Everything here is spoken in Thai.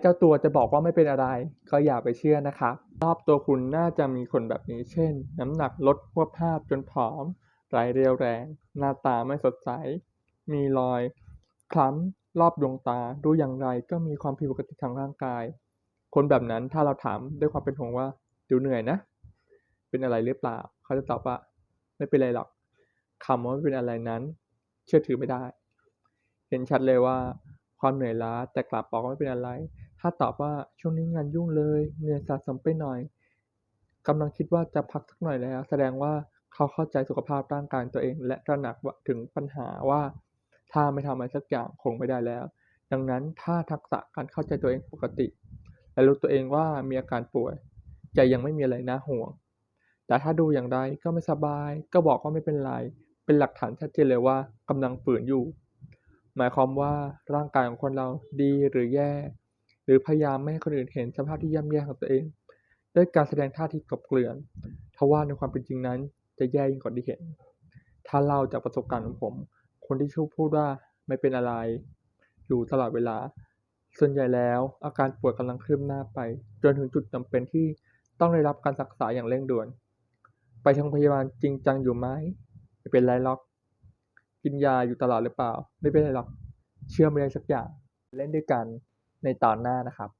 เจ้าตัวจะบอกว่าไม่เป็นอะไร ก็อย่าไปเชื่อนะครับรอบตัวคุณน่าจะมีคนแบบนี้ เช่น น้ำหนักลดควบภาพจนผอมไรเรียวแรง หน้าตาไม่สดใส มีรอย คล้ำรอบดวงตาดูอย่างไรก็มีความผิดปกติทางร่างกาย คนแบบนั้นถ้าเราถามด้วยความเป็นห่วงว่าดูเหนื่อยนะ เป็นอะไรหรือเปล่า เขาจะตอบว่าไม่เป็นไรหรอกคำว่าไม่เป็นอะไรนั้น เชื่อถือไม่ได้ เห็นชัดเลยว่าความเหนื่อยล้าแต่กลับบอกว่าไม่เป็นอะไร ถ้าตอบว่าช่วงนี้งานยุ่งเลยเหนื่อยสะสมไปหน่อยกำลังคิดว่าจะพักสักหน่อยแล้ว แสดงว่าเขาเข้าใจสุขภาพร่างกายตัวเอง และตระหนักถึงปัญหาว่า ถ้าไม่ทำอะไรสักอย่างคงไม่ได้แล้ว ดังนั้นถ้าทักษะการเข้าใจตัวเองปกติ และรู้ตัวเองว่ามีอาการป่วยใจยังไม่มีอะไรน่าห่วง แต่ถ้าดูอย่างไรก็ไม่สบาย ก็บอกว่าไม่เป็นไร เป็นหลักฐานชัดเจนเลยว่ากำลังฝืนอยู่ หมายความว่าร่างกายของคนเราดีหรือแย่ หรือพยายามไม่ให้คนอื่นเห็นสภาพที่ย่ำแย่ของตัวเอง ด้วยการแสดงท่าทีกลบเกลื่อนทว่าในความเป็นจริงนั้นจะแย่ยิ่งกว่าที่เห็น ถ้าเล่าจากประสบการณ์ของผม คนที่ชอบพูดว่าไม่เป็นอะไร อยู่ตลอดเวลา ส่วนใหญ่แล้ว อาการป่วยกำลังคืบหน้าไป จนถึงจุดจำเป็นที่ต้องได้รับการรักษาอย่างเร่งด่วน ไปโรงพยาบาลจริงจังอยู่ไหมไม่เป็นไรหรอก กินยาอยู่ตลอดหรือเปล่า ไม่เป็นไรหรอก เชื่อไม่ได้สักอย่าง เล่นด้วยกัน ในตอนหน้านะครับ